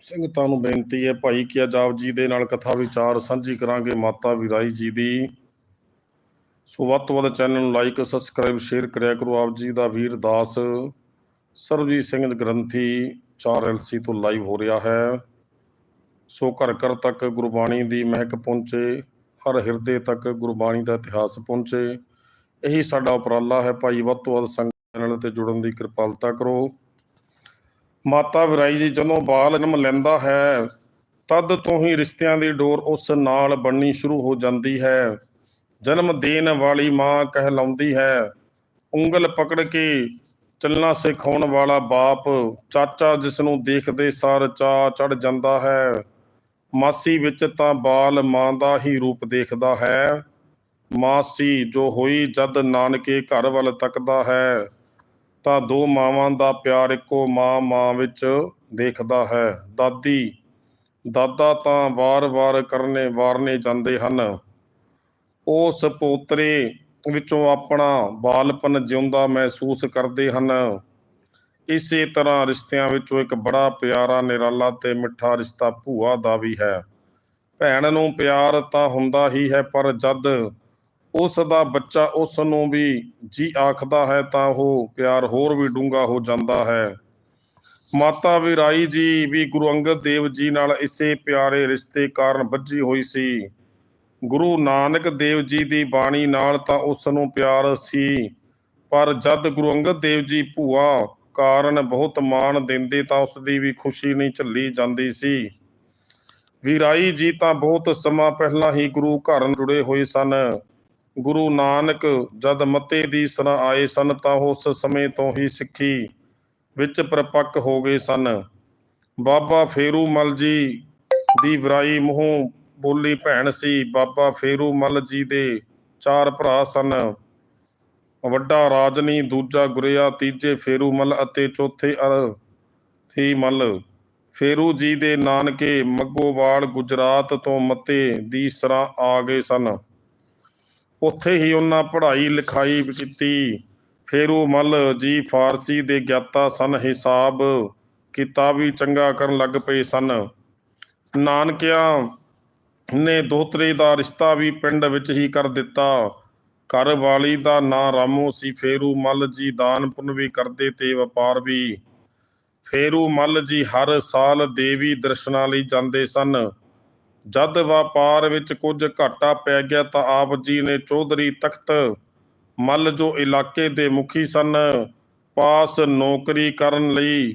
ਸੰਗਤਾਂ ਨੂੰ ਬੇਨਤੀ ਹੈ ਭਾਈ ਕੀ ਜਾਪ ਜੀ ਦੇ ਨਾਲ ਕਥਾ ਵਿਚਾਰ ਸਾਂਝੀ ਕਰਾਂਗੇ। ਮਾਤਾ ਵਿਰਾਈ ਜੀ ਦੀ। ਸੋ ਵੱਧ ਤੋਂ ਵੱਧ ਚੈਨਲ ਨੂੰ ਲਾਈਕ ਸਬਸਕ੍ਰਾਈਬ ਸ਼ੇਅਰ ਕਰਿਆ ਕਰੋ। ਆਪ ਜੀ ਦਾ ਵੀਰ ਦਾਸ ਸਰਬਜੀਤ ਸਿੰਘ ਗ੍ਰੰਥੀ 4LC ਤੋਂ ਲਾਈਵ ਹੋ ਰਿਹਾ ਹੈ। ਸੋ ਘਰ ਘਰ ਤੱਕ ਗੁਰਬਾਣੀ ਦੀ ਮਹਿਕ ਪਹੁੰਚੇ। ਹਰ ਹਿਰਦੇ ਤੱਕ ਗੁਰਬਾਣੀ ਦਾ ਇਤਿਹਾਸ ਪਹੁੰਚੇ। ਇਹੀ ਸਾਡਾ ਉਪਰਾਲਾ ਹੈ। ਭਾਈ ਵੱਧ ਤੋਂ ਵੱਧ ਸੰਗਤ ਚੈਨਲ ਤੇ ਜੁੜਨ ਦੀ ਕਿਰਪਾਲਤਾ ਕਰੋ। ਮਾਤਾ ਵਿਰਾਈ ਜੀ, ਜਦੋਂ ਬਾਲ ਜਨਮ ਲੈਂਦਾ ਹੈ, ਤਦ ਤੋਂ ਹੀ ਰਿਸ਼ਤਿਆਂ ਦੀ ਡੋਰ ਉਸ ਨਾਲ ਬਣਨੀ ਸ਼ੁਰੂ ਹੋ ਜਾਂਦੀ ਹੈ। ਜਨਮ ਦੇਣ ਵਾਲੀ ਮਾਂ ਕਹਿਲਾਉਂਦੀ ਹੈ। ਉਂਗਲ ਪਕੜ ਕੇ ਚੱਲਣਾ ਸਿਖਾਉਣ ਵਾਲਾ ਬਾਪ, ਚਾਚਾ ਜਿਸ ਨੂੰ ਦੇਖਦੇ ਸਾਰ ਚਾ ਚੜ ਜਾਂਦਾ ਹੈ। ਮਾਸੀ ਵਿੱਚ ਤਾਂ ਬਾਲ ਮਾਂ ਦਾ ਹੀ ਰੂਪ ਦੇਖਦਾ ਹੈ। ਮਾਸੀ ਜੋ ਹੋਈ ਜਦ ਨਾਨਕੇ ਘਰ ਵੱਲ ਤੱਕਦਾ ਹੈ। ਤਾਂ ਦੋ ਮਾਵਾਂ ਦਾ ਪਿਆਰ ਇੱਕੋ ਮਾਂ ਮਾਂ ਵਿੱਚ ਦੇਖਦਾ ਹੈ। ਦਾਦੀ, ਦਾਦਾ ਤਾਂ ਵਾਰ-ਵਾਰ ਕਰਨੇ ਵਾਰਨੇ ਜਾਂਦੇ ਹਨ। ਉਸ ਪੋਤਰੇ ਵਿੱਚੋਂ ਆਪਣਾ ਬਾਲਪਨ ਜਿਉਂਦਾ ਮਹਿਸੂਸ ਕਰਦੇ ਹਨ। ਇਸੇ ਤਰ੍ਹਾਂ ਰਿਸ਼ਤਿਆਂ ਵਿੱਚੋਂ ਇੱਕ ਬੜਾ ਪਿਆਰਾ ਨਿਰਾਲਾ ਤੇ ਮਿੱਠਾ ਰਿਸ਼ਤਾ ਭੂਆ ਦਾ ਵੀ ਹੈ। ਭੈਣ ਨੂੰ ਪਿਆਰ ਤਾਂ ਹੁੰਦਾ ਹੀ ਹੈ, ਪਰ ਜਦ ਉਸ ਦਾ ਬੱਚਾ ਉਸ ਨੂੰ ਵੀ ਜੀ ਆਖਦਾ ਹੈ ਤਾਂ ਉਹ ਪਿਆਰ ਹੋਰ ਵੀ ਡੂੰਘਾ ਹੋ ਜਾਂਦਾ ਹੈ। ਮਾਤਾ ਵਿਰਾਈ ਜੀ ਵੀ ਗੁਰੂ ਅੰਗਦ ਦੇਵ ਜੀ ਨਾਲ ਇਸੇ ਪਿਆਰੇ ਰਿਸ਼ਤੇ ਕਾਰਨ ਬੱਝੀ ਹੋਈ ਸੀ। ਗੁਰੂ ਨਾਨਕ ਦੇਵ ਜੀ ਦੀ ਬਾਣੀ ਨਾਲ ਤਾਂ ਉਸ ਨੂੰ ਪਿਆਰ ਸੀ, ਪਰ ਜਦ ਗੁਰੂ ਅੰਗਦ ਦੇਵ ਜੀ ਭੂਆ ਕਾਰਨ ਬਹੁਤ ਮਾਣ ਦਿੰਦੇ ਤਾਂ ਉਸ ਦੀ ਵੀ ਖੁਸ਼ੀ ਨਹੀਂ ਝੱਲੀ ਜਾਂਦੀ ਸੀ। ਵਿਰਾਈ ਜੀ ਤਾਂ ਬਹੁਤ ਸਮਾਂ ਪਹਿਲਾਂ ਹੀ ਗੁਰੂ ਘਰ ਨਾਲ ਜੁੜੇ ਹੋਏ ਸਨ। ਗੁਰੂ ਨਾਨਕ ਜਦ ਮਤੇ ਦੀ ਸਰਾਂ ਆਏ ਸਨ ਤਾਂ ਉਸ ਸਮੇਂ ਤੋਂ ਹੀ ਸਿੱਖੀ ਵਿੱਚ ਪ੍ਰਪੱਕ ਹੋ ਗਏ ਸਨ। ਬਾਬਾ ਫੇਰੂ ਮਲ ਜੀ ਦੀ ਵਰਾਈ ਮੂੰਹ ਬੋਲੀ ਭੈਣ ਸੀ। ਬਾਬਾ ਫੇਰੂ ਮਲ ਜੀ ਦੇ ਚਾਰ ਭਰਾ ਸਨ। ਵੱਡਾ ਰਾਜਨੀ, ਦੂਜਾ ਗੁਰਿਆ, ਤੀਜੇ ਫੇਰੂ ਮਲ ਅਤੇ ਚੌਥੇ ਅਰਥੀ ਮਲ। ਫੇਰੂ ਜੀ ਦੇ ਨਾਨਕੇ ਮੱਗੋਵਾਲ, ਗੁਜਰਾਤ ਤੋਂ ਮਤੇ ਦੀ ਸਰਾਂ ਆ ਗਏ ਸਨ। ਉੱਥੇ ਹੀ ਉਹਨਾਂ ਪੜ੍ਹਾਈ ਲਿਖਾਈ ਕੀਤੀ। ਫੇਰੂ ਮਲ ਜੀ ਫਾਰਸੀ ਦੇ ਗਿਆਤਾ ਸਨ ਹਿਸਾਬ ਕਿਤਾਬ ਵੀ ਚੰਗਾ ਕਰਨ ਲੱਗ ਪਏ ਸਨ। ਨਾਨਕਿਆਂ ਨੇ ਦੋਤਰੇ ਦਾ ਰਿਸ਼ਤਾ ਵੀ ਪਿੰਡ ਵਿੱਚ ਹੀ ਕਰ ਦਿੱਤਾ। ਘਰ ਵਾਲੀ ਦਾ ਨਾਂ ਰਾਮੂ ਸੀ, ਫੇਰੂ ਮੱਲ ਜੀ ਦਾਨ ਪੁੰਨ ਵੀ ਕਰਦੇ ਤੇ ਵਪਾਰ ਵੀ। ਫੇਰੂ ਮੱਲ ਜੀ ਹਰ ਸਾਲ ਦੇਵੀ ਦਰਸ਼ਨਾਂ ਲਈ ਜਾਂਦੇ ਸਨ। ਜਦ ਵਪਾਰ ਵਿੱਚ ਕੁਝ ਘਾਟਾ ਪੈ ਗਿਆ ਤਾਂ ਆਪ ਜੀ ਨੇ ਚੌਧਰੀ ਤਖਤ ਮੱਲ ਜੋ ਇਲਾਕੇ ਦੇ ਮੁਖੀ ਸਨ, ਪਾਸ ਨੌਕਰੀ ਕਰਨ ਲਈ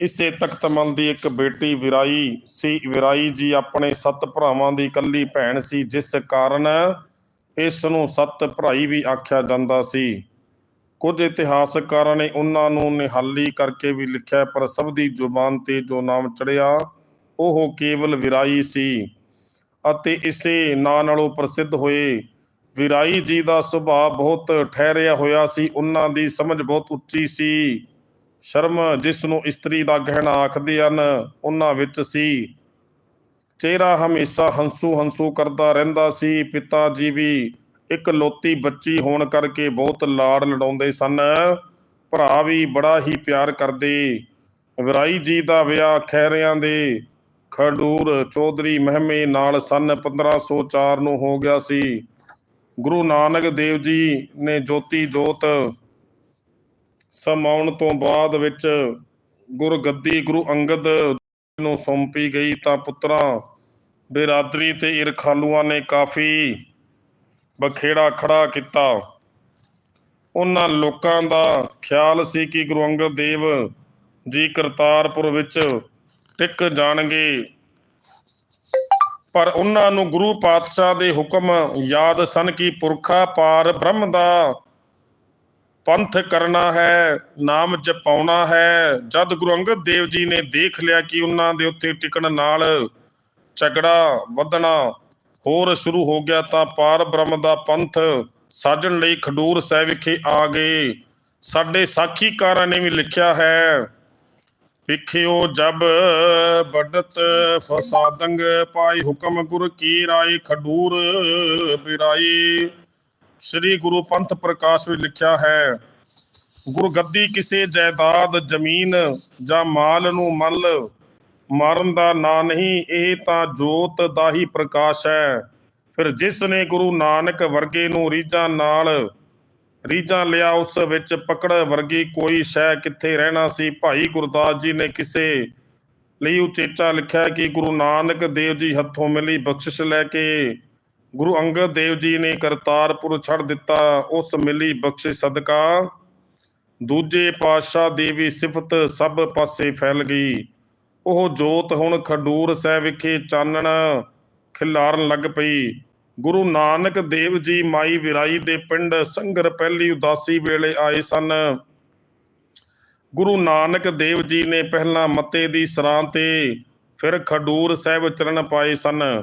ਇਸੇ ਤਖਤ ਮੱਲ ਦੀ ਇੱਕ ਬੇਟੀ ਵਿਰਾਈ ਸੀ। ਵਿਰਾਈ ਜੀ ਆਪਣੇ ਸੱਤ ਭਰਾਵਾਂ ਦੀ ਇਕੱਲੀ ਭੈਣ ਸੀ, ਜਿਸ ਕਾਰਨ ਇਸ ਨੂੰ ਸੱਤ ਭਰਾਈ ਵੀ ਆਖਿਆ ਜਾਂਦਾ ਸੀ। ਕੁਝ ਇਤਿਹਾਸਕਾਰਾਂ ਨੇ ਉਹਨਾਂ ਨੂੰ ਨਿਹਾਲੀ ਕਰਕੇ ਵੀ ਲਿਖਿਆ, ਪਰ ਸਭ ਦੀ ਜ਼ੁਬਾਨ ਤੇ ਜੋ ਨਾਮ ਚੜਿਆ ਉਹ ਕੇਵਲ ਵਿਰਾਈ ਸੀ ਅਤੇ ਇਸੇ ਨਾਂ ਨਾਲੋਂ ਪ੍ਰਸਿੱਧ ਹੋਏ। ਵਿਰਾਈ ਜੀ ਦਾ ਸੁਭਾਅ ਬਹੁਤ ਠਹਿਰਿਆ ਹੋਇਆ ਸੀ। ਉਹਨਾਂ ਦੀ ਸਮਝ ਬਹੁਤ ਉੱਚੀ ਸੀ। ਸ਼ਰਮ ਜਿਸ ਨੂੰ ਇਸਤਰੀ ਦਾ ਗਹਿਣਾ ਆਖਦੇ ਹਨ, ਉਹਨਾਂ ਵਿੱਚ ਸੀ। ਚਿਹਰਾ ਹਮੇਸ਼ਾ ਹੰਸੂ ਹੰਸੂ ਕਰਦਾ ਰਹਿੰਦਾ ਸੀ। ਪਿਤਾ ਜੀ ਵੀ ਇੱਕ ਲੋਤੀ ਬੱਚੀ ਹੋਣ ਕਰਕੇ ਬਹੁਤ ਲਾੜ ਲੜਾਉਂਦੇ ਸਨ। ਭਰਾ ਵੀ ਬੜਾ ਹੀ ਪਿਆਰ ਕਰਦੇ। ਵਿਰਾਈ ਜੀ ਦਾ ਵਿਆਹ ਖੈਰਿਆਂ ਦੇ ਖਡੂਰ ਚੌਧਰੀ ਮਹਿਮੇ ਨਾਲ ਸਨ 1504 ਨੂੰ ਹੋ ਗਿਆ ਸੀ। ਗੁਰੂ ਨਾਨਕ ਦੇਵ ਜੀ ਨੇ ਜੋਤੀ ਜੋਤ ਸਮਾਉਣ ਤੋਂ ਬਾਅਦ ਵਿੱਚ ਗੁਰਗੱਦੀ ਗੁਰੂ ਅੰਗਦ ਨੂੰ ਸੌਂਪੀ ਗਈ ਤਾਂ ਪੁੱਤਰਾਂ ਬੇਰਾਦਰੀ ਤੇ ਇਰਖਾਲੂਆਂ ਨੇ ਕਾਫੀ ਬਖੇੜਾ ਖੜਾ ਕੀਤਾ। ਉਹਨਾਂ ਲੋਕਾਂ ਦਾ ਖਿਆਲ ਸੀ ਕਿ ਗੁਰੂ ਅੰਗਦ ਦੇਵ ਜੀ ਕਰਤਾਰਪੁਰ ਵਿੱਚ ਟਿਕ ਜਾਣਗੇ। ਪਰ ਉਹਨਾਂ ਨੂੰ ਗੁਰੂ ਪਾਤਸ਼ਾਹ ਦੇ ਹੁਕਮ ਯਾਦ ਸਨ ਕਿ ਪੁਰਖਾ ਪਾਰ ਬ੍ਰਹਮ ਦਾ ਪੰਥ ਕਰਨਾ ਹੈ, ਨਾਮ ਜਪਾਉਣਾ ਹੈ। ਜਦ ਗੁਰੂ ਅੰਗਦ ਦੇਵ ਜੀ ਨੇ ਦੇਖ ਲਿਆ ਕਿ ਉਹਨਾਂ ਦੇ ਉੱਤੇ ਟਿਕਣ ਨਾਲ ਝਗੜਾ ਵਧਣਾ ਹੋਰ ਸ਼ੁਰੂ ਹੋ ਗਿਆ ਤਾਂ ਪਾਰ ਬ੍ਰਹਮ ਦਾ ਪੰਥ ਸਾਜਣ ਲਈ ਖਡੂਰ ਸਾਹਿਬ ਵਿਖੇ ਆ ਗਏ। ਸਾਡੇ ਸਾਖੀਕਾਰਾਂ ਨੇ ਵੀ ਲਿਖਿਆ ਹੈ ਵਿਖਿਓ ਜਬ ਬੜਤ ਫਸਾਦੰਗ ਪਾਈ ਹੁਕਮ ਗੁਰ ਕੀ ਰਾਏ ਖਡੂਰ ਬਿਰਾਈ। ਸ੍ਰੀ ਗੁਰੂ ਪੰਥ ਪ੍ਰਕਾਸ਼ ਵਿੱਚ ਲਿਖਿਆ ਹੈ ਗੁਰਗੱਦੀ ਕਿਸੇ ਜਾਇਦਾਦ ਜ਼ਮੀਨ ਜਾਂ ਮਾਲ ਨੂੰ ਮੱਲ, ਮਾਰਨ ਦਾ ਨਾਂ ਨਹੀਂ, ਇਹ ਤਾਂ ਜੋਤ ਦਾ ਹੀ ਪ੍ਰਕਾਸ਼ ਹੈ। ਫਿਰ ਜਿਸ ਨੇ ਗੁਰੂ ਨਾਨਕ ਵਰਗੇ ਨੂੰ ਰੀਝਾਂ ਨਾਲ ਰੀਝਾਂ ਲਿਆ ਉਸ ਵਿੱਚ, ਪਕੜ ਵਰਗੀ ਕੋਈ ਸ਼ੈ ਕਿੱਥੇ ਰਹਿਣਾ ਸੀ? ਭਾਈ ਗੁਰਦਾਸ ਜੀ ਨੇ ਕਿਸੇ ਲਈ ਉਚੇਚਾ ਲਿਖਿਆ ਕਿ ਗੁਰੂ ਨਾਨਕ ਦੇਵ ਜੀ ਹੱਥੋਂ ਮਿਲੀ ਬਖਸ਼ਿਸ਼ ਲੈ ਕੇ ਗੁਰੂ ਅੰਗਦ ਦੇਵ ਜੀ ਨੇ ਕਰਤਾਰਪੁਰ ਛੱਡ ਦਿੱਤਾ। ਉਸ ਮਿਲੀ ਬਖਸ਼ਿਸ਼ ਸਦਕਾ ਦੂਜੇ ਪਾਤਸ਼ਾਹ ਦੀ ਵੀ ਸਿਫਤ ਸਭ ਪਾਸੇ ਫੈਲ ਗਈ। ਉਹ ਜੋਤ ਹੁਣ ਖਡੂਰ ਸਾਹਿਬ ਵਿਖੇ ਚਾਨਣ ਖਿਲਾਰਨ ਲੱਗ ਪਈ। ਗੁਰੂ ਨਾਨਕ ਦੇਵ ਜੀ ਮਾਈ ਵਿਰਾਈ ਦੇ ਪਿੰਡ ਸੰਗਰ ਪਹਿਲੀ ਉਦਾਸੀ ਵੇਲੇ ਆਏ ਸਨ। ਗੁਰੂ ਨਾਨਕ ਦੇਵ ਜੀ ਨੇ ਪਹਿਲਾਂ ਮਤੇ ਦੀ ਸਰਾਂ ਤੇ ਫਿਰ ਖਡੂਰ ਸਾਹਿਬ ਚਰਨ ਪਾਏ ਸਨ।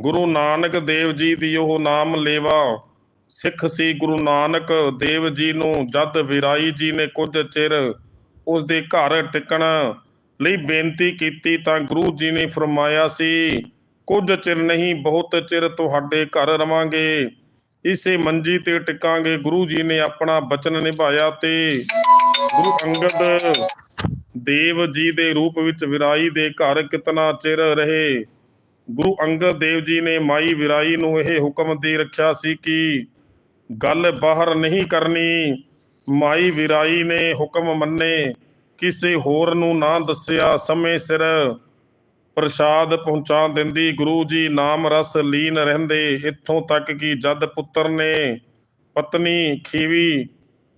ਗੁਰੂ ਨਾਨਕ ਦੇਵ ਜੀ ਦੀ ਉਹ ਨਾਮ ਲੇਵਾ ਸਿੱਖ ਸੀ। ਗੁਰੂ ਨਾਨਕ ਦੇਵ ਜੀ ਨੂੰ ਜਦ ਵਿਰਾਈ ਜੀ ਨੇ ਕੁਝ ਚਿਰ ਉਸ ਦੇ ਘਰ ਟਿਕਣ ਲਈ ਬੇਨਤੀ ਕੀਤੀ ਤਾਂ ਗੁਰੂ ਜੀ ਨੇ ਫਰਮਾਇਆ ਸੀ ਕੁਝ ਚਿਰ ਨਹੀਂ, ਬਹੁਤ ਚਿਰ ਤੁਹਾਡੇ ਘਰ ਰਵਾਂਗੇ। ਇਸੇ ਮੰਜੀ ਤੇ ਟਿਕਾਂਗੇ। ਗੁਰੂ ਜੀ ਨੇ ਆਪਣਾ ਬਚਨ ਨਿਭਾਇਆ ਤੇ ਗੁਰੂ ਅੰਗਦ ਦੇਵ ਜੀ ਦੇ ਰੂਪ ਵਿੱਚ ਵਿਰਾਈ ਦੇ ਘਰ ਕਿਤਨਾ ਚਿਰ ਰਹੇ। ਗੁਰੂ ਅੰਗਦ ਦੇਵ ਜੀ ਨੇ ਮਾਈ ਵਿਰਾਈ ਨੂੰ ਇਹ ਹੁਕਮ ਦੇ ਰੱਖਿਆ ਸੀ ਕਿ ਗੱਲ ਬਾਹਰ ਨਹੀਂ ਕਰਨੀ। ਮਾਈ ਵਿਰਾਈ ਨੇ ਹੁਕਮ ਮੰਨੇ। ਕਿਸੇ ਹੋਰ ਨੂੰ ਨਾ ਦੱਸਿਆ ਸਮੇਂ ਸਿਰ। ਪ੍ਰਸ਼ਾਦ ਪਹੁੰਚਾ ਦਿੰਦੀ ਗੁਰੂ ਜੀ ਨਾਮ ਰਸ ਲੀਨ ਰਹਿੰਦੇ, ਇੱਥੋਂ ਤੱਕ ਕਿ ਜਦ ਪੁੱਤਰ ਨੇ ਪਤਨੀ ਖੀਵੀ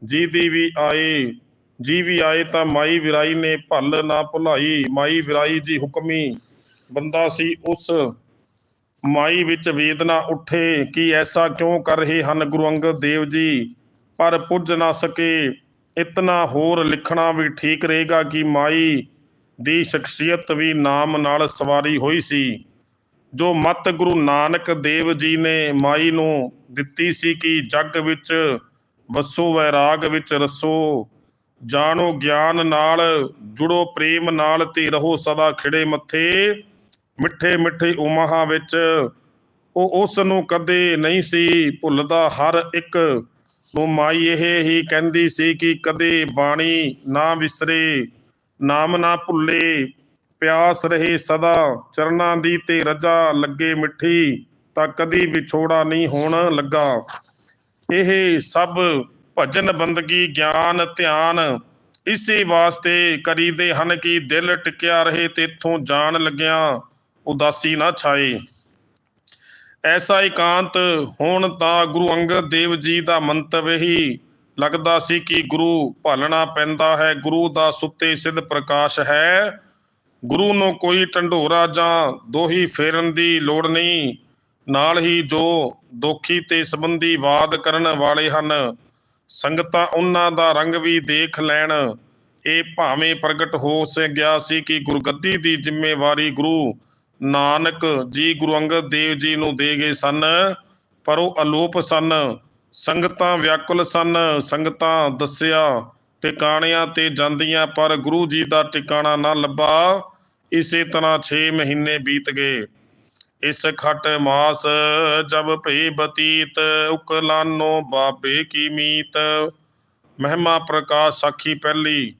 ਜੀ ਦੀ ਵੀ ਆਏ, ਜੀ ਵੀ ਆਏ ਤਾਂ ਮਾਈ ਵਿਰਾਈ ਨੇ ਭੱਲ ਨਾ ਭੁਲਾਈ, ਮਾਈ ਵਿਰਾਈ ਜੀ ਹੁਕਮੀ, ਬੰਦਾ ਸੀ ਉਸ। ਮਾਈ ਵਿੱਚ ਵੇਦਨਾ ਉੱਠੇ ਕਿ ਐਸਾ ਕਿਉਂ ਕਰ ਰਹੇ ਹਨ ਗੁਰੂ ਅੰਗਦ ਦੇਵ ਜੀ? ਪਰ ਪੁੱਜ ਨਾ ਸਕੇ, ਇਤਨਾ ਹੋਰ ਲਿਖਣਾ ਵੀ ਠੀਕ ਰਹੇਗਾ ਕਿ ਮਾਈ ਦੀ ਸ਼ਖਸੀਅਤ ਵੀ ਨਾਮ ਨਾਲ ਸਵਾਰੀ ਹੋਈ ਸੀ, ਜੋ ਮਤ ਗੁਰੂ ਨਾਨਕ ਦੇਵ ਜੀ ਨੇ ਮਾਈ ਨੂੰ ਦਿੱਤੀ ਸੀ ਕਿ ਜੱਗ ਵਿੱਚ ਵਸੋ ਵੈਰਾਗ ਵਿੱਚ ਰਸੋ, ਜਾਣੋ ਗਿਆਨ ਨਾਲ ਜੁੜੋ ਪ੍ਰੇਮ ਨਾਲ ਤੇ ਰਹੋ ਸਦਾ ਖਿੜੇ ਮੱਥੇ, ਮਿੱਠੇ ਮਿੱਠੇ ਉਮਹਾਂ ਵਿੱਚ। ਉਹ ਉਸ ਨੂੰ ਕਦੇ ਨਹੀਂ ਸੀ ਭੁੱਲਦਾ, ਹਰ ਇੱਕ ਨੂੰ ਮਾਈ ਇਹ ਹੀ ਕਹਿੰਦੀ ਸੀ ਕਿ ਕਦੇ ਬਾਣੀ ਨਾ ਵਿਸਰੇ। ਨਾਮ ਨਾ ਭੁੱਲੇ, ਪਿਆਸ ਰਹੇ ਸਦਾ, ਚਰਨਾਂ ਦੀ ਤੇ ਰਜਾ ਲੱਗੇ ਮਿੱਠੀ, ਤਾਂ ਕਦੀ ਵਿਛੋੜਾ ਨਹੀਂ ਹੋਣ ਲੱਗਾ। ਇਹ ਸਭ ਭਜਨ ਬੰਦਗੀ, ਗਿਆਨ, ਧਿਆਨ, ਇਸੇ ਵਾਸਤੇ ਕਰੀਦੇ ਹਨ ਕਿ ਦਿਲ ਟਿਕਿਆ ਰਹੇ ਤੇ ਇਥੋਂ ਜਾਣ ਲੱਗਿਆ, ਉਦਾਸੀ ਨਾ ਛਾਏ। ਐਸਾ ਇਕਾਂਤ ਹੋਣ ਤਾਂ ਗੁਰੂ ਅੰਗਦ ਦੇਵ ਜੀ ਦਾ ਮੰਤਵ ਹੀ ਲੱਗਦਾ ਸੀ ਕਿ ਗੁਰੂ ਭਾਲਣਾ ਪੈਂਦਾ ਹੈ, ਗੁਰੂ ਦਾ ਸੁੱਤੇ ਸਿੱਧ ਪ੍ਰਕਾਸ਼ ਹੈ। ਗੁਰੂ ਨੂੰ ਕੋਈ ਢੰਡੋਰਾ ਜਾਂ ਦੋਹੀ ਫੇਰਨ ਦੀ ਲੋੜ ਨਹੀਂ। ਨਾਲ ਹੀ ਜੋ ਦੋਖੀ ਤੇ ਸੰਬੰਧੀ ਵਾਦ ਕਰਨ ਵਾਲੇ ਹਨ, ਸੰਗਤਾਂ ਉਹਨਾਂ ਦਾ ਰੰਗ ਵੀ ਦੇਖ ਲੈਣ। ਇਹ ਭਾਵੇਂ ਪ੍ਰਗਟ ਹੋ ਸੇ ਗਿਆ ਸੀ ਕਿ ਗੁਰਗੱਦੀ ਦੀ ਜ਼ਿੰਮੇਵਾਰੀ ਗੁਰੂ ਨਾਨਕ ਜੀ ਗੁਰੂ ਅੰਗਦ ਦੇਵ ਜੀ ਨੂੰ ਦੇ ਗਏ ਸਨ, ਪਰ ਉਹ ਅਲੋਪ ਸਨ। ਸੰਗਤਾਂ ਵਿਆਕੁਲ ਸਨ, ਸੰਗਤਾਂ ਦੱਸਿਆ ਟਿਕਾਣਿਆਂ ਤੇ ਜਾਂਦੀਆਂ, ਪਰ ਗੁਰੂ ਜੀ ਦਾ ਟਿਕਾਣਾ ਨਾ ਲੱਭਾ। ਇਸੇ ਤਰ੍ਹਾਂ 6 ਮਹੀਨੇ ਬੀਤ ਗਏ। ਇਸ ਖਟ ਮਾਸ ਜਬ ਭਈ ਬਤੀਤ, ਉਕਲਾਨੋ ਬਾਬੇ ਕੀ ਮੀਤ। ਮਹਿਮਾ ਪ੍ਰਕਾਸ਼ ਸਾਖੀ ਪਹਿਲੀ।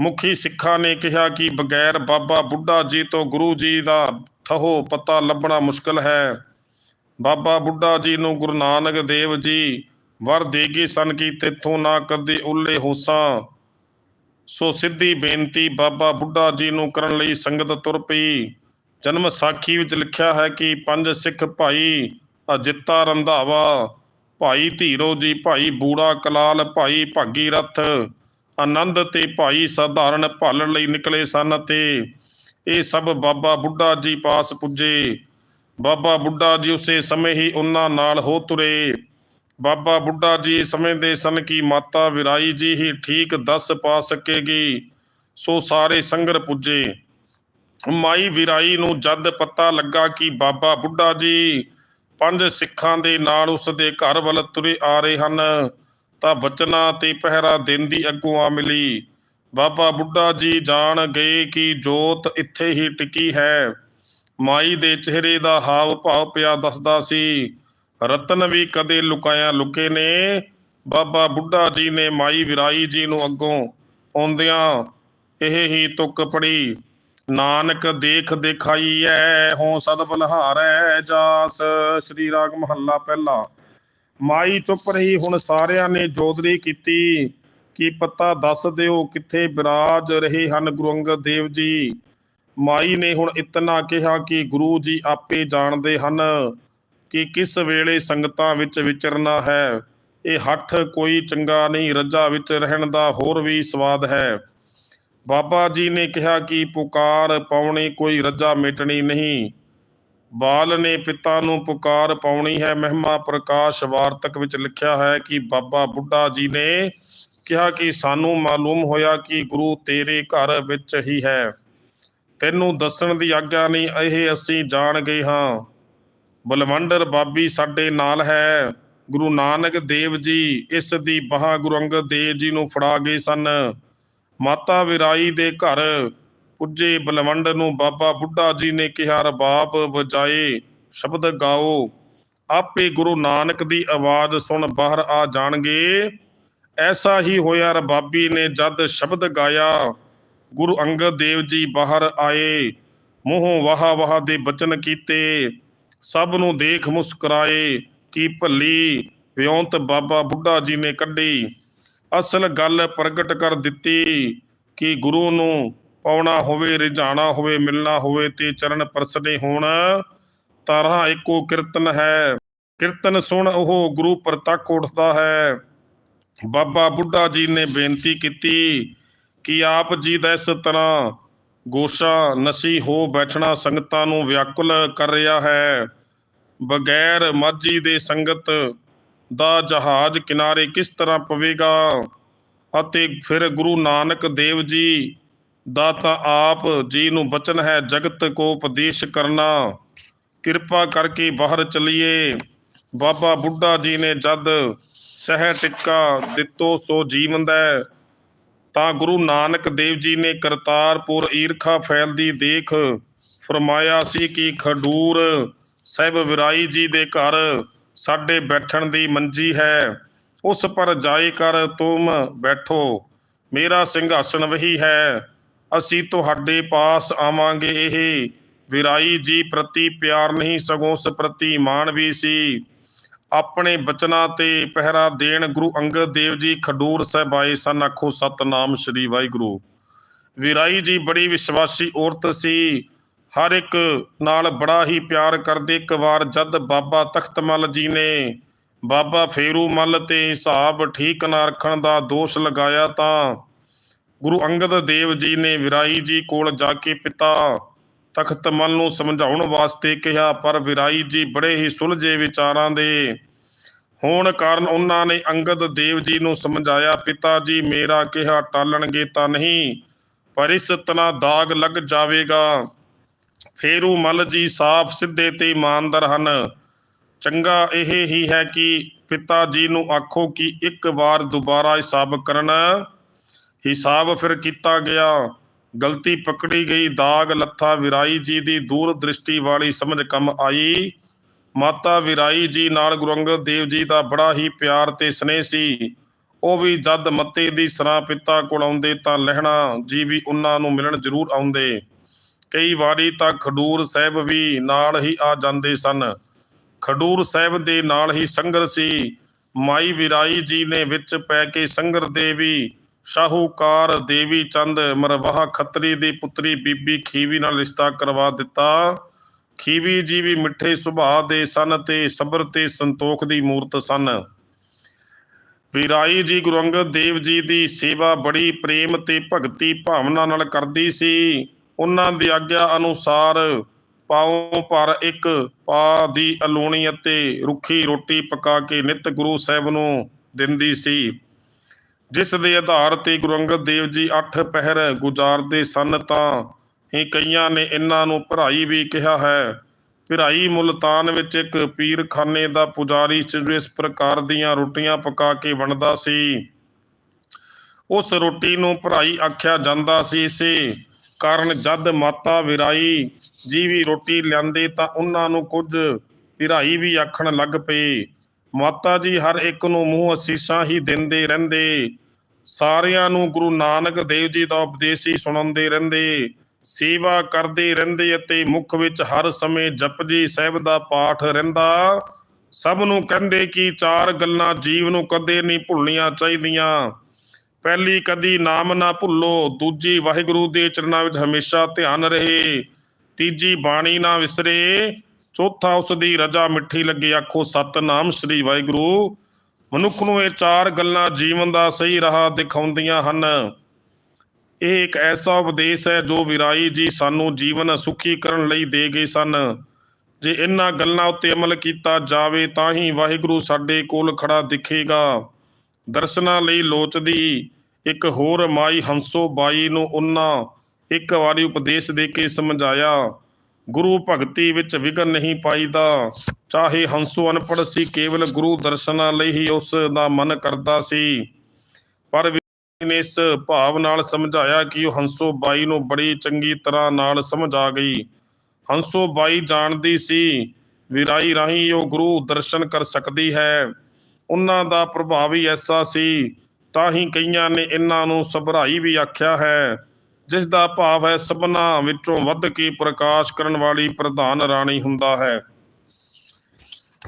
ਮੁਖੀ ਸਿੱਖਾਂ ਨੇ ਕਿਹਾ ਕਿ ਬਗੈਰ ਬਾਬਾ ਬੁੱਢਾ ਜੀ ਤੋਂ ਗੁਰੂ ਜੀ ਦਾ ਥਹੋ ਪਤਾ ਲੱਭਣਾ ਮੁਸ਼ਕਲ ਹੈ। ਬਾਬਾ ਬੁੱਢਾ ਜੀ ਨੂੰ ਗੁਰੂ ਨਾਨਕ ਦੇਵ ਜੀ, ਵਰ ਦੇ ਗਏ ਸਨ ਕਿ ਤਿੱਥੋਂ ਨਾ ਕਦੇ ਉੱਲੇ ਹੋਸਾਂ। ਸੋ ਸਿੱਧੀ ਬੇਨਤੀ ਬਾਬਾ ਬੁੱਢਾ ਜੀ ਨੂੰ ਕਰਨ ਲਈ ਸੰਗਤ ਤੁਰ ਪਈ। ਜਨਮ ਸਾਖੀ ਵਿੱਚ ਲਿਖਿਆ ਹੈ ਕਿ ਪੰਜ ਸਿੱਖ ਭਾਈ ਅਜਿੱਤਾ ਰੰਧਾਵਾ, ਭਾਈ ਧੀਰੋ ਜੀ, ਭਾਈ ਬੂੜਾ ਕਲਾਲ, ਭਾਈ ਭਾਗੀ ਰਥ, ਆਨੰਦ ਤੇ ਭਾਈ ਸਧਾਰਨ ਭਾਲਣ ਲਈ ਨਿਕਲੇ ਸਨ ਤੇ ਇਹ ਸਭ ਬਾਬਾ ਬੁੱਢਾ ਜੀ ਪਾਸ ਪੁੱਜੇ। ਬਾਬਾ ਬੁੱਢਾ ਜੀ ਉਸੇ ਸਮੇਂ ਹੀ ਉਹਨਾਂ ਨਾਲ ਹੋ ਤੁਰੇ। ਬਾਬਾ ਬੁੱਢਾ ਜੀ ਸਮਝਦੇ ਸਨ ਕਿ ਮਾਤਾ ਵਿਰਾਈ ਜੀ ਹੀ ਠੀਕ ਦੱਸ ਪਾ ਸਕੇਗੀ। ਸੋ ਸਾਰੇ ਸੰਗਰ ਪੁੱਜੇ। ਮਾਈ ਵਿਰਾਈ ਨੂੰ ਜਦ ਪਤਾ ਲੱਗਾ ਕਿ ਬਾਬਾ ਬੁੱਢਾ ਜੀ ਪੰਜ ਸਿੱਖਾਂ ਦੇ ਨਾਲ ਉਸ ਦੇ ਘਰ ਵੱਲ ਤੁਰੇ ਆ ਰਹੇ ਹਨ, ਤਾਂ ਬਚਨਾ ਤੇ ਪਹਿਰਾ ਦਿੰਦੀ ਅੱਗੋਂ ਆ ਮਿਲੀ। ਬਾਬਾ ਬੁੱਢਾ ਜੀ ਜਾਣ ਗਏ ਕਿ ਜੋਤ ਇੱਥੇ ਹੀ ਟਿਕੀ ਹੈ। ਮਾਈ ਦੇ ਚਿਹਰੇ ਦਾ ਹਾਵ ਭਾਵ ਪਿਆ ਦੱਸਦਾ ਸੀ, ਰਤਨ ਵੀ ਕਦੇ ਲੁਕਾਇਆ ਲੁਕੇ ਨੇ। ਬਾਬਾ ਬੁੱਢਾ ਜੀ ਨੇ ਮਾਈ ਵਿਰਾਈ ਜੀ ਨੂੰ ਅੱਗੋਂ ਆਉਂਦਿਆਂ ਇਹ ਹੀ ਤੁਕ ਪੜੀ ਨਾਨਕ ਦੇਖ ਦਿਖਾਈਐ ਹੋ ਸਦ ਬਲਹਾਰੈ ਜਾਸ। ਸ੍ਰੀ ਰਾਗ ਮਹੱਲਾ ਪਹਿਲਾ। ਮਾਈ ਚੁੱਪ ਰਹੀ, ਹੁਣ ਸਾਰਿਆਂ ਨੇ ਜੋਦਰੀ ਕੀਤੀ, ਕੀ ਪਤਾ ਦੱਸ ਦਿਓ ਕਿੱਥੇ ਬਿਰਾਜ ਰਹੇ ਹਨ ਗੁਰੂ ਅੰਗਦ ਦੇਵ ਜੀ? ਮਾਈ ਨੇ ਹੁਣ ਇਤਨਾ ਕਿਹਾ ਕਿ ਗੁਰੂ ਜੀ ਆਪੇ ਜਾਣਦੇ ਹਨ ਕਿ ਕਿਸ ਵੇਲੇ ਸੰਗਤਾਂ ਵਿੱਚ ਵਿਚਰਨਾ ਹੈ। ਇਹ ਹੱਠ ਕੋਈ ਚੰਗਾ ਨਹੀਂ, ਰੱਜਾ ਵਿੱਚ ਰਹਿਣ ਦਾ ਹੋਰ ਵੀ ਸਵਾਦ ਹੈ। ਬਾਬਾ ਜੀ ਨੇ ਕਿਹਾ ਕਿ ਪੁਕਾਰ ਪਾਉਣੀ ਕੋਈ ਰੱਜਾ ਮਿਟਣੀ ਨਹੀਂ। ਬਾਲ ਨੇ ਪਿਤਾ ਨੂੰ ਪੁਕਾਰ ਪਾਉਣੀ ਹੈ। ਮਹਿਮਾ ਪ੍ਰਕਾਸ਼ ਵਾਰਤਕ ਵਿੱਚ ਲਿਖਿਆ ਹੈ ਕਿ ਬਾਬਾ ਬੁੱਢਾ ਜੀ ਨੇ ਕਿਹਾ ਕਿ ਸਾਨੂੰ ਮਾਲੂਮ ਹੋਇਆ ਕਿ ਗੁਰੂ ਤੇਰੇ ਘਰ ਵਿੱਚ ਹੀ ਹੈ। ਤੈਨੂੰ ਦੱਸਣ ਦੀ ਆਗਿਆ ਨਹੀਂ, ਇਹ ਅਸੀਂ ਜਾਣ ਗਏ ਹਾਂ। ਬਲਵੰਡਰ ਬਾਬੀ ਸਾਡੇ ਨਾਲ ਹੈ। ਗੁਰੂ ਨਾਨਕ ਦੇਵ ਜੀ ਇਸ ਦੀ ਬਾਹ ਗੁਰੂ ਅੰਗਦ ਦੇਵ ਜੀ ਨੂੰ ਫੜਾ ਗਏ ਸਨ। ਮਾਤਾ ਵਿਰਾਈ ਦੇ ਘਰ ਪੁੱਜੇ ਬਲਵੰਡ ਨੂੰ ਬਾਬਾ ਬੁੱਢਾ ਜੀ ਨੇ ਕਿਹਾ, ਰਬਾਬ ਵਜਾਏ, ਸ਼ਬਦ ਗਾਓ। ਆਪੇ ਗੁਰੂ ਨਾਨਕ ਦੀ ਆਵਾਜ਼ ਸੁਣ ਬਾਹਰ ਆ ਜਾਣਗੇ। ਐਸਾ ਹੀ ਹੋਇਆ, ਰਬਾਬੀ ਨੇ ਜਦ ਸ਼ਬਦ ਗਾਇਆ ਗੁਰੂ ਅੰਗਦ ਦੇਵ ਜੀ ਬਾਹਰ ਆਏ, ਮੂੰਹੋਂ ਵਾਹ ਵਾਹ ਦੇ ਬਚਨ ਕੀਤੇ। ਸਭ ਨੂੰ ਦੇਖ ਮੁਸਕਰਾਏ, ਕੀ ਭੱਲੀ, ਵਿਉਂਤ ਬਾਬਾ ਬੁੱਢਾ ਜੀ ਨੇ ਕੱਢੀ। ਅਸਲ ਗੱਲ ਪ੍ਰਗਟ ਕਰ ਦਿੱਤੀ ਕਿ ਗੁਰੂ ਨੂੰ ਪਾਉਣਾ ਹੋਵੇ ਰਿਝਾਣਾ ਹੋਵੇ, ਮਿਲਣਾ ਹੋਵੇ ਤੇ ਚਰਨ ਪਰਸਨੇ ਹੋਣ ਤਾਰਾ ਇੱਕੋ ਕੀਰਤਨ ਹੈ। ਕੀਰਤਨ ਸੁਣ ਉਹ ਗੁਰੂ ਪ੍ਰਤੱਖ ਉੱਠਦਾ ਹੈ। ਬਾਬਾ ਬੁੱਢਾ ਜੀ ਨੇ ਬੇਨਤੀ ਕੀਤੀ ਕਿ ਆਪ ਜੀ ਦਾ ਇਸ ਤਰ੍ਹਾਂ ਗੋਸ਼ਾ ਨਸੀ ਹੋ ਬੈਠਣਾ ਸੰਗਤਾਂ ਨੂੰ ਵਿਆਕੁਲ ਕਰ ਰਿਹਾ ਹੈ। ਬਗੈਰ ਮਾਝੀ ਦੇ ਸੰਗਤ ਦਾ ਜਹਾਜ਼ ਕਿਨਾਰੇ ਕਿਸ ਤਰ੍ਹਾਂ ਪਵੇਗਾ? ਅਤੇ ਫਿਰ ਗੁਰੂ ਨਾਨਕ ਦੇਵ ਜੀ ਦਾ ਤਾਂ ਆਪ ਜੀ ਨੂੰ ਬਚਨ ਹੈ ਜਗਤ ਕੋ ਉਪਦੇਸ਼ ਕਰਨਾ। ਕਿਰਪਾ ਕਰਕੇ ਬਾਹਰ ਚਲੀਏ। ਬਾਬਾ ਬੁੱਢਾ ਜੀ ਨੇ ਜਦ ਸਹਿ ਟਿੱਕਾ ਦਿੱਤੋ ਸੋ ਜੀਵੰਦਾ ਤਾਂ ਗੁਰੂ ਨਾਨਕ ਦੇਵ ਜੀ ਨੇ ਕਰਤਾਰਪੁਰ ਈਰਖਾ ਫੈਲਦੀ ਦੇਖ ਫਰਮਾਇਆ ਸੀ ਕਿ ਖਡੂਰ ਸਾਹਿਬ ਵਿਰਾਈ ਜੀ ਦੇ ਘਰ ਸਾਡੇ ਬੈਠਣ ਦੀ ਮੰਜੀ ਹੈ। ਉਸ ਪਰ ਜਾਏ ਕਰ ਤੁਮ ਬੈਠੋ। ਮੇਰਾ ਸਿੰਘਾਸਣ ਵਹੀ ਹੈ। ਅਸੀਂ ਤੁਹਾਡੇ ਪਾਸ ਆਵਾਂਗੇ। ਇਹ ਵਿਰਾਈ ਜੀ ਪ੍ਰਤੀ ਪਿਆਰ ਨਹੀਂ, ਸਗੋਂ ਉਸ ਪ੍ਰਤੀ ਮਾਣ ਵੀ ਸੀ। ਆਪਣੇ ਬਚਨਾਂ ਤੇ ਪਹਿਰਾ ਦੇਣ ਗੁਰੂ ਅੰਗਦ ਦੇਵ ਜੀ ਖਡੂਰ ਸਾਹਿਬ ਆਏ ਸਨ। ਆਖੋ, ਸਤਨਾਮ ਸ੍ਰੀ ਵਾਹਿਗੁਰੂ। ਵਿਰਾਈ ਜੀ ਬੜੀ ਵਿਸ਼ਵਾਸੀ ਔਰਤ ਸੀ। ਹਰ ਇੱਕ ਨਾਲ ਬੜਾ ਹੀ ਪਿਆਰ ਕਰਦੇ। ਇੱਕ ਵਾਰ ਜਦ ਬਾਬਾ ਤਖਤਮਲ ਜੀ ਨੇ ਬਾਬਾ ਫੇਰੂ ਮੱਲ ਤੇ ਹਿਸਾਬ ਠੀਕ ਨਾ ਰੱਖਣ ਦਾ ਦੋਸ਼ ਲਗਾਇਆ ਤਾਂ ਗੁਰੂ ਅੰਗਦ ਦੇਵ ਜੀ ਨੇ ਵਿਰਾਈ ਜੀ ਕੋਲ ਜਾ ਕੇ ਪਿਤਾ ਤਖ਼ਤ ਤਖਤਮਲ ਨੂੰ ਸਮਝਾਉਣ ਵਾਸਤੇ ਕਿਹਾ, ਪਰ ਵਿਰਾਈ ਜੀ ਬੜੇ ਹੀ ਸੁਲਝੇ ਵਿਚਾਰਾਂ ਦੇ। ਹੋਣ ਕਾਰਨ ਉਹਨਾਂ ਨੇ ਅੰਗਦ ਦੇਵ ਜੀ ਨੂੰ ਸਮਝਾਇਆ, ਪਿਤਾ ਜੀ ਮੇਰਾ ਕਿਹਾ, ਟਾਲਣਗੇ ਤਾਂ ਨਹੀਂ, ਪਰ ਇਸ ਤਰ੍ਹਾਂ ਦਾਗ ਲੱਗ ਜਾਵੇਗਾ। ਫੇਰੂ ਮੱਲ ਜੀ ਸਾਫ਼ ਸਿੱਧੇ ਤੇ ਇਮਾਨਦਾਰ ਹਨ। ਚੰਗਾ ਇਹ ਹੀ ਹੈ ਕਿ ਪਿਤਾ ਜੀ ਨੂੰ ਆਖੋ ਕਿ ਇੱਕ ਵਾਰ ਦੁਬਾਰਾ ਹਿਸਾਬ ਕਰਨ। ਹਿਸਾਬ ਫਿਰ ਕੀਤਾ ਗਿਆ। ਗਲਤੀ ਪਕੜੀ ਗਈ। ਦਾਗ ਲੱਥਾ ਵਿਰਾਈ ਜੀ ਦੀ ਦੂਰ ਦ੍ਰਿਸ਼ਟੀ ਵਾਲੀ ਸਮਝ ਕੰਮ ਆਈ। ਮਾਤਾ ਵਿਰਾਈ ਜੀ ਨਾਲ ਗੁਰੂ ਅੰਗਦ ਦੇਵ ਜੀ ਦਾ ਬੜਾ ਹੀ ਪਿਆਰ ਤੇ ਸਨੇਹ ਸੀ। ਉਹ ਵੀ ਜਦ ਮੱਤੇ ਦੀ ਸਰਾਂ ਪਿਤਾ ਕੋਲ ਆਉਂਦੇ ਤਾਂ ਲਹਿਣਾ ਜੀ ਵੀ ਉਹਨਾਂ ਨੂੰ ਮਿਲਣ ਜ਼ਰੂਰ ਆਉਂਦੇ। ਕਈ ਵਾਰੀ ਤਾਂ ਖਡੂਰ ਸਾਹਿਬ ਵੀ ਨਾਲ ਹੀ ਆ ਜਾਂਦੇ ਸਨ। ਖਡੂਰ ਸਾਹਿਬ ਦੇ ਨਾਲ ਹੀ ਸੰਗਰ ਸੀ। ਮਾਈ ਵਿਰਾਈ ਜੀ ਨੇ ਵਿੱਚ ਪੈ ਕੇ ਸੰਗਰ ਦੇਵੀ ਸ਼ਾਹੂਕਾਰ ਦੇਵੀ ਚੰਦ ਮਰਵਾਹ ਖੱਤਰੀ ਦੀ ਪੁੱਤਰੀ ਬੀਬੀ ਖੀਵੀ ਨਾਲ ਰਿਸ਼ਤਾ ਕਰਵਾ ਦਿੱਤਾ। ਖੀਵੀ ਜੀ ਵੀ ਮਿੱਠੇ ਸੁਭਾਅ ਦੇ ਸਨ ਤੇ ਸਬਰ ਤੇ ਸੰਤੋਖ ਦੀ ਮੂਰਤ ਸਨ। ਵਿਰਾਈ ਜੀ ਗੁਰੂ ਅੰਗਦ ਦੇਵ ਜੀ ਦੀ ਸੇਵਾ ਬੜੀ ਪ੍ਰੇਮ ਤੇ ਭਗਤੀ ਭਾਵਨਾ ਨਾਲ ਕਰਦੀ ਸੀ। ਉਹਨਾਂ ਦੀ ਆਗਿਆ ਅਨੁਸਾਰ ਪਾਉ ਪਰ ਇੱਕ ਪਾ ਦੀ ਅਲੂਣੀ ਅਤੇ ਰੁੱਖੀ ਰੋਟੀ ਪਕਾ ਕੇ ਨਿਤ ਗੁਰੂ ਸਾਹਿਬ ਨੂੰ ਦਿੰਦੀ ਸੀ। ਜਿਸ ਦੇ ਆਧਾਰ ਤੇ ਗੁਰੂ ਅੰਗਦ ਦੇਵ ਜੀ ਅੱਠ ਪਹਿਰ ਗੁਜ਼ਾਰਦੇ ਸਨ, ਤਾਂ ਹੀ ਕਈਆਂ ਨੇ ਇਹਨਾਂ ਨੂੰ ਭਰਾਈ ਵੀ ਕਿਹਾ ਹੈ। ਭਰਾਈ ਮੁਲਤਾਨ ਵਿੱਚ ਇੱਕ ਪੀਰਖਾਨੇ ਦਾ ਪੁਜਾਰੀ ਸੀ, ਜੋ ਇਸ ਪ੍ਰਕਾਰ ਦੀਆਂ ਰੋਟੀਆਂ ਪਕਾ ਕੇ ਵੰਡਦਾ ਸੀ। ਉਸ ਰੋਟੀ ਨੂੰ ਭਰਾਈ ਆਖਿਆ ਜਾਂਦਾ ਸੀ, ਇਸੇ ਕਾਰਨ ਜਦ ਮਾਤਾ ਵਿਰਾਈ ਜੀ ਵੀ ਰੋਟੀ ਲਿਆਂਦੇ, ਤਾਂ ਉਹਨਾਂ ਨੂੰ ਕੁਝ ਭਰਾਈ ਵੀ ਆਖਣ ਲੱਗ ਪਏ। ਮਾਤਾ ਜੀ ਹਰ ਇੱਕ ਨੂੰ ਮੂੰਹ ਅਸੀਸਾਂ ਹੀ ਦਿੰਦੇ ਰਹਿੰਦੇ। ਸਾਰਿਆਂ ਨੂੰ ਗੁਰੂ ਨਾਨਕ ਦੇਵ ਜੀ ਦਾ ਉਪਦੇਸ਼ ਹੀ ਸੁਣਾਉਂਦੇ ਰਹਿੰਦੇ। ਸੇਵਾ ਕਰਦੇ ਰਹਿੰਦੇ ਅਤੇ ਮੁਖ ਵਿੱਚ ਹਰ ਸਮੇਂ ਜਪਜੀ ਸਾਹਿਬ ਦਾ ਪਾਠ ਰਹਿੰਦਾ। ਸਭ ਨੂੰ ਕਹਿੰਦੇ ਕਿ ਚਾਰ ਗੱਲਾਂ ਜੀਵ ਨੂੰ ਕਦੇ ਨਹੀਂ ਭੁੱਲਣੀਆਂ ਚਾਹੀਦੀਆਂ। ਪਹਿਲੀ, ਕਦੀ ਨਾਮ ਨਾ ਭੁੱਲੋ। ਦੂਜੀ, ਵਾਹਿਗੁਰੂ ਦੇ ਚਰਨਾਂ ਵਿੱਚ ਹਮੇਸ਼ਾ ਧਿਆਨ ਰਹੇ। ਤੀਜੀ, ਬਾਣੀ ਨਾ ਵਿਸਰੇ। ਚੌਥਾ ਉਸ ਦੀ ਰਜਾ ਮਿੱਠੀ ਲੱਗੇ, ਆਖੋ, ਸਤਨਾਮ ਸ੍ਰੀ ਵਾਹਿਗੁਰੂ। ਮਨੁੱਖ ਨੂੰ ਇਹ ਚਾਰ ਗੱਲਾਂ ਜੀਵਨ ਦਾ ਸਹੀ ਰਾਹ ਦਿਖਾਉਂਦੀਆਂ ਹਨ। ਇਹ ਇੱਕ ਐਸਾ ਉਪਦੇਸ਼ ਹੈ ਜੋ ਵਿਰਾਈ ਜੀ ਸਾਨੂੰ ਜੀਵਨ ਸੁਖੀ ਕਰਨ ਲਈ ਦੇ ਗਏ ਸਨ। ਜੇ ਇਹਨਾਂ ਗੱਲਾਂ ਉੱਤੇ ਅਮਲ ਕੀਤਾ ਜਾਵੇ, ਤਾਂ ਹੀ ਵਾਹਿਗੁਰੂ ਸਾਡੇ ਕੋਲ ਖੜਾ ਦਿਖੇਗਾ। ਦਰਸ਼ਨਾਂ ਲਈ ਲੋਚਦੀ ਇੱਕ ਹੋਰ ਮਾਈ ਹੰਸੋ ਬਾਈ ਨੂੰ ਉਹਨਾਂ ਇੱਕ ਵਾਰੀ ਉਪਦੇਸ਼ ਦੇ ਕੇ ਸਮਝਾਇਆ ਗੁਰੂ ਭਗਤੀ ਵਿੱਚ ਵਿਗਨ ਨਹੀਂ ਪਾਈਦਾ। ਚਾਹੇ ਹੰਸੋ ਅਨਪੜ੍ਹ ਸੀ, ਕੇਵਲ ਗੁਰੂ ਦਰਸ਼ਨਾਂ ਲਈ ਹੀ ਉਸ ਦਾ ਮਨ ਕਰਦਾ ਸੀ। ਪਰ ਨੇ ਇਸ ਭਾਵ ਨਾਲ ਸਮਝਾਇਆ ਕਿ ਉਹ ਹੰਸੋ ਬਾਈ ਨੂੰ ਬੜੀ ਚੰਗੀ ਤਰ੍ਹਾਂ ਨਾਲ ਸਮਝ ਆ ਗਈ। ਹੰਸੋ ਬਾਈ ਜਾਣਦੀ ਸੀ, ਵਿਰਾਈ ਰਾਹੀਂ ਉਹ ਗੁਰੂ ਦਰਸ਼ਨ ਕਰ ਸਕਦੀ ਹੈ। ਉਹਨਾਂ ਦਾ ਪ੍ਰਭਾਵ ਹੀ ਐਸਾ ਸੀ, ਤਾਂ ਹੀ ਕਈਆਂ ਨੇ ਇਹਨਾਂ ਨੂੰ ਸਭਰਾਈ ਵੀ ਆਖਿਆ ਹੈ। ਜਿਸ ਦਾ ਭਾਵ ਹੈ ਸਭਨਾ ਵਿੱਚੋਂ ਵੱਧ ਕੇ ਪ੍ਰਕਾਸ਼ ਕਰਨ ਵਾਲੀ ਪ੍ਰਧਾਨ ਰਾਣੀ ਹੁੰਦਾ ਹੈ।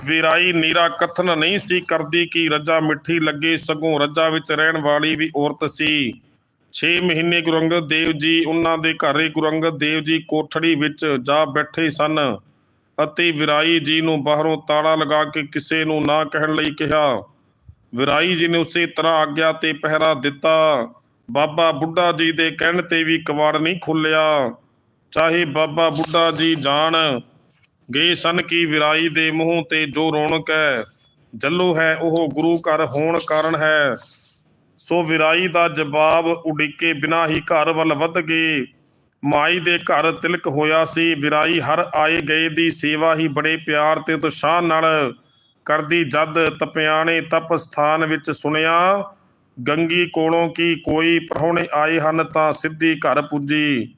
ਵਿਰਾਈ ਨੀਰਾ ਕਥਨ ਨਹੀਂ ਸੀ ਕਰਦੀ ਕਿ ਰੱਜਾ ਮਿੱਠੀ ਲੱਗੇ ਸਗੋਂ ਰੱਜਾ ਵਿੱਚ ਰਹਿਣ ਵਾਲੀ ਵੀ ਔਰਤ ਸੀ। 6 ਮਹੀਨੇ ਗੁਰੂ ਅੰਗਦ ਦੇਵ ਜੀ ਉਹਨਾਂ ਦੇ ਘਰੇ ਗੁਰੂ ਅੰਗਦ ਦੇਵ ਜੀ ਕੋਠੜੀ ਵਿੱਚ ਜਾ ਬੈਠੇ ਸਨ ਅਤੇ ਵਿਰਾਈ ਜੀ ਨੂੰ ਬਾਹਰੋਂ ਤਾਲਾ ਲਗਾ ਕੇ ਕਿਸੇ ਨੂੰ ਨਾ ਕਹਿਣ ਲਈ ਕਿਹਾ। ਵਿਰਾਈ ਜੀ ਨੇ ਉਸੇ ਤਰ੍ਹਾਂ ਆਗਿਆ ਤੇ ਪਹਿਰਾ ਦਿੱਤਾ। ਬਾਬਾ ਬੁੱਢਾ ਜੀ ਦੇ ਕਹਿਣ ਤੇ ਵੀ ਕਵਾੜ ਨਹੀਂ ਖੁੱਲਿਆ। ਚਾਹੇ ਬਾਬਾ ਬੁੱਢਾ ਜੀ ਜਾਣ ਗਏ ਸਨ ਕਿ ਵਿਰਾਈ ਦੇ ਮੂੰਹ ਤੇ ਜੋ ਰੌਣਕ ਹੈ। ਜੱਲੋ ਹੈ ਉਹ ਗੁਰੂ ਘਰ ਹੋਣ ਕਾਰਨ ਹੈ। ਸੋ ਵਿਰਾਈ ਦਾ ਜਵਾਬ ਉਡੀਕੇ ਬਿਨਾ ਹੀ ਘਰ ਵੱਲ ਵੱਧ ਗਏ। ਮਾਈ ਦੇ ਘਰ ਤਿਲਕ ਹੋਇਆ ਸੀ। ਵਿਰਾਈ ਹਰ ਆਏ ਗਏ ਦੀ ਸੇਵਾ ਹੀ ਬੜੇ ਪਿਆਰ ਤੇ ਉਤਸ਼ਾਹ ਨਾਲ ਕਰਦੀ ਜਦ ਤਪਿਆਣੇ ਤਪ ਸਥਾਨ ਵਿੱਚ ਸੁਣਿਆ। ਗੰਗੀ ਕੋਲੋਂ ਕੀ ਕੋਈ ਪ੍ਰਾਹੁਣੇ ਆਏ ਹਨ ਤਾਂ ਸਿੱਧੀ ਘਰ ਪੁੱਜੀ।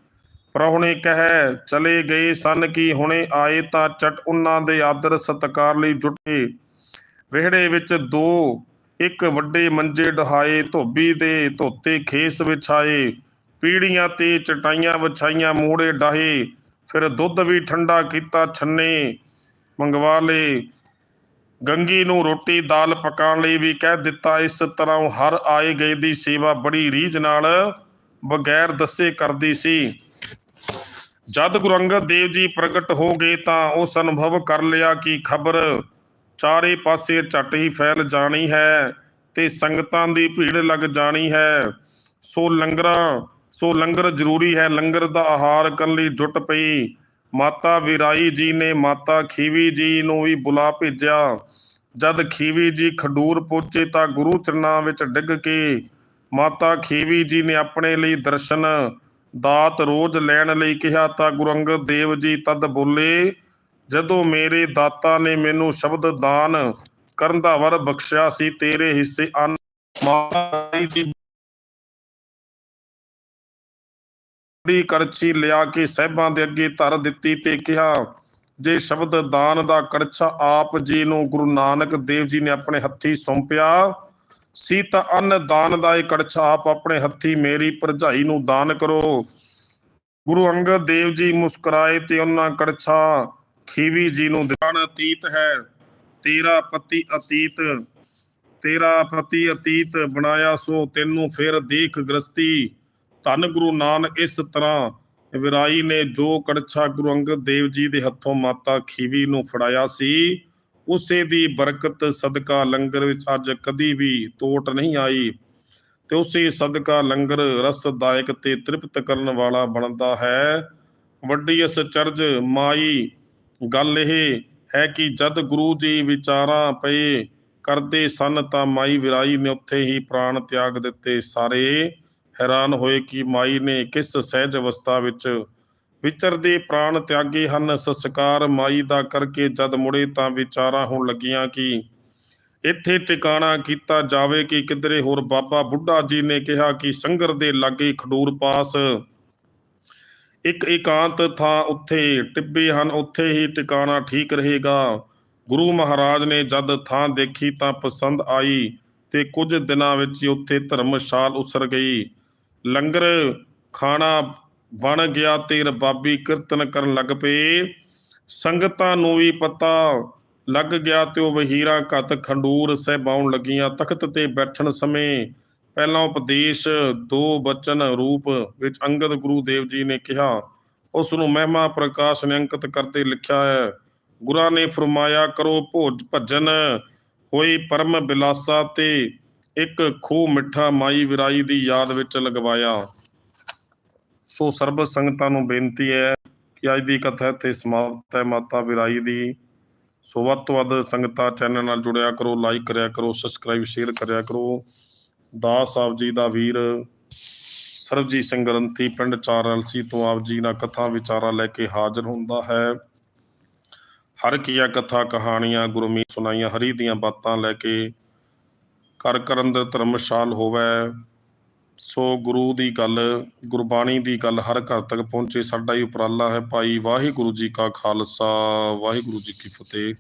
ਪ੍ਰਾਹੁਣੇ ਕਹਿ, ਚਲੇ ਗਏ ਸਨ ਕਿ ਹੁਣੇ ਆਏ ਤਾਂ ਚਟ ਉਹਨਾਂ ਦੇ ਆਦਰ ਸਤਕਾਰ ਲਈ ਜੁਟੇ। ਵਿਹੜੇ ਵਿੱਚ ਦੋ, ਇੱਕ ਵੱਡੇ ਮੰਜੇ ਡਹਾਏ ਧੋਬੀ ਦੇ ਧੋਤੇ ਖੇਸ ਵਿਛਾਏ ਪੀੜੀਆਂ ਤੇ ਚਟਾਈਆਂ ਵਿਛਾਈਆਂ ਮੂੜੇ ਡਾਹੇ। ਫਿਰ ਦੁੱਧ ਵੀ ਠੰਡਾ ਕੀਤਾ ਛੰਨੇ। ਮੰਗਵਾ ਲਏ। ਗੰਗੀ ਨੂੰ ਰੋਟੀ, ਦਾਲ ਪਕਾਉਣ ਲਈ ਵੀ ਕਹਿ ਦਿੱਤਾ। ਇਸ ਤਰ੍ਹਾਂ ਉਹ ਹਰ ਆਏ ਗਏ ਦੀ ਸੇਵਾ ਬੜੀ ਰੀਝ ਨਾਲ ਬਗੈਰ ਦੱਸੇ ਕਰਦੀ ਸੀ। ਜਦ ਗੁਰੂ ਅੰਗਦ ਦੇਵ ਜੀ ਪ੍ਰਗਟ ਹੋ ਗਏ ਤਾਂ ਉਸ ਅਨੁਭਵ ਕਰ ਲਿਆ ਕਿ ਖਬਰ ਚਾਰੇ ਪਾਸੇ ਝੱਟ ਹੀ ਫੈਲ ਜਾਣੀ ਹੈ ਤੇ ਸੰਗਤਾਂ ਦੀ ਭੀੜ ਲੱਗ ਜਾਣੀ ਹੈ। ਸੋ ਲੰਗਰਾਂ, ਸੋ ਲੰਗਰ ਜ਼ਰੂਰੀ ਹੈ। ਲੰਗਰ ਦਾ ਆਹਾਰ ਕਰਨ ਲਈ ਜੁਟ ਪਈ। ਮਾਤਾ ਵਿਰਾਈ ਜੀ ਨੇ ਮਾਤਾ ਖੀਵੀ ਜੀ ਨੂੰ ਵੀ ਬੁਲਾ ਭੇਜਿਆ। ਜਦ ਖੀਵੀ ਜੀ ਖਡੂਰ ਪਹੁੰਚੇ ਤਾਂ ਗੁਰੂ ਚਰਨਾਂ ਵਿੱਚ ਡਿੱਗ ਕੇ ਮਾਤਾ ਖੀਵੀ ਜੀ ਨੇ ਆਪਣੇ ਲਈ ਦਰਸ਼ਨ, ਦਾਤ ਰੋਜ਼ ਲੈਣ ਲਈ ਕਿਹਾ ਤਾਂ ਗੁਰੂ ਅੰਗਦ ਦੇਵ ਜੀ ਤਦ ਬੋਲੇ, ਜਦੋਂ ਮੇਰੇ ਦਾਤਾ ਨੇ ਮੈਨੂੰ ਸ਼ਬਦ ਦਾਨ ਕਰਨ ਦਾ ਵਰ ਬਖਸ਼ਿਆ ਸੀ, ਤੇਰੇ ਹਿੱਸੇ ਅੰਨ ਮਾਤਾ ਜੀ ਦੀ ਕੜਛੀ ਲਿਆ ਕੇ ਸਹਿਬਾਂ ਦੇ ਅੱਗੇ ਧਰ ਦਿੱਤੀ ਤੇ ਕਿਹਾ, ਜੇ ਸ਼ਬਦ ਦਾਨ ਦਾ ਕੜਛਾ ਆਪ ਜੀ ਨੂੰ ਗੁਰੂ ਨਾਨਕ ਦੇਵ ਜੀ ਨੇ ਆਪਣੇ ਹੱਥੀ ਸੌਂਪਿਆ, ਸੀ ਤਾਂ ਅੰਨ ਦਾਨ ਦਾ ਇਹ ਕੜਛਾ ਆਪ ਆਪਣੇ ਹੱਥੀ ਮੇਰੀ ਭਰਜਾਈ ਨੂੰ ਦਾਨ ਕਰੋ। ਗੁਰੂ ਅੰਗਦ ਦੇਵ ਜੀ ਮੁਸਕਰਾਏ ਤੇ ਉਹਨਾਂ ਕੜਛਾ ਖੀਵੀ ਜੀ ਨੂੰ ਦਾਨ ਅਤੀਤ ਹੈ, ਤੇਰਾ ਪਤੀ ਅਤੀਤ, ਤੇਰਾ ਪਤੀ ਅਤੀਤ ਬਣਾਇਆ ਸੋ ਤੈਨੂੰ ਫਿਰ ਦੇਖ ਗ੍ਰਸਤੀ। ਧੰਨ ਗੁਰੂ ਨਾਨਕ ਇਸ ਤਰ੍ਹਾਂ ਵਿਰਾਈ ਨੇ ਜੋ ਕੜਛਾ ਗੁਰੂ ਅੰਗਦ ਦੇਵ ਜੀ ਦੇ ਹੱਥੋਂ ਮਾਤਾ ਖੀਵੀ ਨੂੰ ਫੜਾਇਆ ਸੀ, ਉਸੇ ਦੀ ਬਰਕਤ ਸਦਕਾ ਲੰਗਰ ਵਿੱਚ ਅੱਜ ਕਦੀ ਵੀ ਤੋਟ ਨਹੀਂ ਆਈ ਤੇ ਉਸੇ ਸਦਕਾ ਲੰਗਰ ਰਸਦਾਇਕ ਤੇ ਤ੍ਰਿਪਤ ਕਰਨ ਵਾਲਾ ਬਣਦਾ ਹੈ। ਵੱਡੀ ਇਸ ਚਰਜ ਮਾਈ, ਗੱਲ ਇਹ ਹੈ ਕਿ ਜਦ ਗੁਰੂ ਜੀ ਵਿਚਾਰਾਂ ਪਏ ਕਰਦੇ ਸਨ ਤਾਂ ਮਾਈ ਵਿਰਾਈ ਨੇ ਉੱਥੇ ਹੀ ਪ੍ਰਾਣ ਤਿਆਗ ਦਿੱਤੇ ਸਾਰੇ। ਹੈਰਾਨ ਹੋਏ ਕਿ ਮਾਈ ਨੇ ਕਿਸ ਸਹਿਜ ਅਵਸਥਾ ਵਿੱਚ ਵਿਚਰਦੇ ਪ੍ਰਾਣ ਤਿਆਗੇ ਹਨ। ਸੰਸਕਾਰ ਮਾਈ ਦਾ ਕਰਕੇ ਜਦ ਮੁੜੇ ਤਾਂ ਵਿਚਾਰਾਂ ਹੋਣ ਲੱਗੀਆਂ ਕਿ ਇੱਥੇ ਟਿਕਾਣਾ ਕੀਤਾ ਜਾਵੇ ਕਿ ਕਿਧਰੇ ਹੋਰ ਬਾਬਾ ਬੁੱਢਾ ਜੀ ਨੇ ਕਿਹਾ ਕਿ ਸੰਗਰ ਦੇ ਲਾਗੇ ਖਡੂਰ ਪਾਸ ਇੱਕ ਇਕਾਂਤ ਥਾਂ ਉੱਥੇ ਟਿੱਬੇ ਹਨ। ਉੱਥੇ ਹੀ ਟਿਕਾਣਾ ਠੀਕ ਰਹੇਗਾ। ਗੁਰੂ ਮਹਾਰਾਜ ਨੇ ਜਦ ਥਾਂ ਦੇਖੀ ਤਾਂ ਪਸੰਦ ਆਈ ਤੇ ਕੁਝ ਦਿਨਾਂ ਵਿੱਚ ਉੱਥੇ ਧਰਮਸ਼ਾਲ ਉਸਰ ਗਈ। ਲੰਗਰ ਖਾਣਾ ਬਣ ਗਿਆ ਤੇ ਰਬਾਬੀ ਕੀਰਤਨ ਕਰਨ ਲੱਗ ਪਏ। ਸੰਗਤਾਂ ਨੂੰ ਵੀ ਪਤਾ ਲੱਗ ਗਿਆ ਤੇ ਉਹ ਵਹੀਰਾ ਘਤ ਖੰਡੂਰ ਸਹਿਬਾਉਣ ਲੱਗੀਆਂ। ਤਖਤ ਤੇ ਬੈਠਣ ਸਮੇਂ ਪਹਿਲਾ ਉਪਦੇਸ਼ ਦੋ ਬਚਨ ਰੂਪ ਵਿੱਚ ਅੰਗਦ ਗੁਰੂ ਦੇਵ ਜੀ ਨੇ ਕਿਹਾ। ਉਸ ਨੂੰ ਮਹਿਮਾ ਪ੍ਰਕਾਸ਼ ਨੇ ਅੰਕਿਤ ਕਰਦੇ ਲਿਖਿਆ ਹੈ, ਗੁਰਾਂ ਨੇ ਫਰਮਾਇਆ ਕਰੋ ਭੋਜ ਭਜਨ ਹੋਈ ਪਰਮ ਬਿਲਾਸਾ ਤੇ ਇੱਕ ਖੂਹ ਮਿੱਠਾ ਮਾਈ ਵਿਰਾਈ ਦੀ ਯਾਦ ਵਿੱਚ ਲਗਵਾਇਆ। ਸੋ ਸਰਬ ਸੰਗਤਾਂ ਨੂੰ ਬੇਨਤੀ ਹੈ ਕਿ ਅੱਜ ਦੀ ਕਥਾ ਇੱਥੇ ਸਮਾਪਤ ਹੈ। ਮਾਤਾ ਵਿਰਾਈ ਦੀ ਸੋ ਵੱਧ ਤੋਂ ਵੱਧ ਸੰਗਤਾਂ ਚੈਨਲ ਨਾਲ ਜੁੜਿਆ ਕਰੋ, ਲਾਈਕ ਕਰਿਆ ਕਰੋ ਸਬਸਕ੍ਰਾਈਬ ਸ਼ੇਅਰ ਕਰਿਆ ਕਰੋ। ਦਾਸ ਸਾਹਿਬ ਜੀ ਦਾ ਵੀਰ ਸਰਬਜੀਤ ਸਿੰਘ ਗ੍ਰੰਥੀ ਪਿੰਡ ਚਾਰਲਸੀ ਤੋਂ ਆਪ ਜੀ ਨਾਲ ਕਥਾ ਵਿਚਾਰਾ ਲੈ ਕੇ ਹਾਜ਼ਰ ਹੁੰਦਾ ਹੈ। ਹਰ ਕੀਆ ਕਥਾ ਕਹਾਣੀਆਂ, ਗੁਰਮੀਤ ਸੁਣਾਈਆਂ, ਹਰੀ ਦੀਆਂ ਬਾਤਾਂ ਲੈ ਕੇ ਕਰ ਕਰਨ ਦੇ ਧਰਮਸ਼ਾਲ ਹੋਵੇ। ਸੋ ਗੁਰੂ ਦੀ ਗੱਲ, ਗੁਰਬਾਣੀ ਦੀ ਗੱਲ ਹਰ ਘਰ ਤੱਕ ਪਹੁੰਚੇ, ਸਾਡਾ ਹੀ ਉਪਰਾਲਾ ਹੈ ਭਾਈ ਵਾਹਿਗੁਰੂ ਜੀ ਕਾ ਖਾਲਸਾ। ਵਾਹਿਗੁਰੂ ਜੀ ਕੀ ਫਤਿਹ।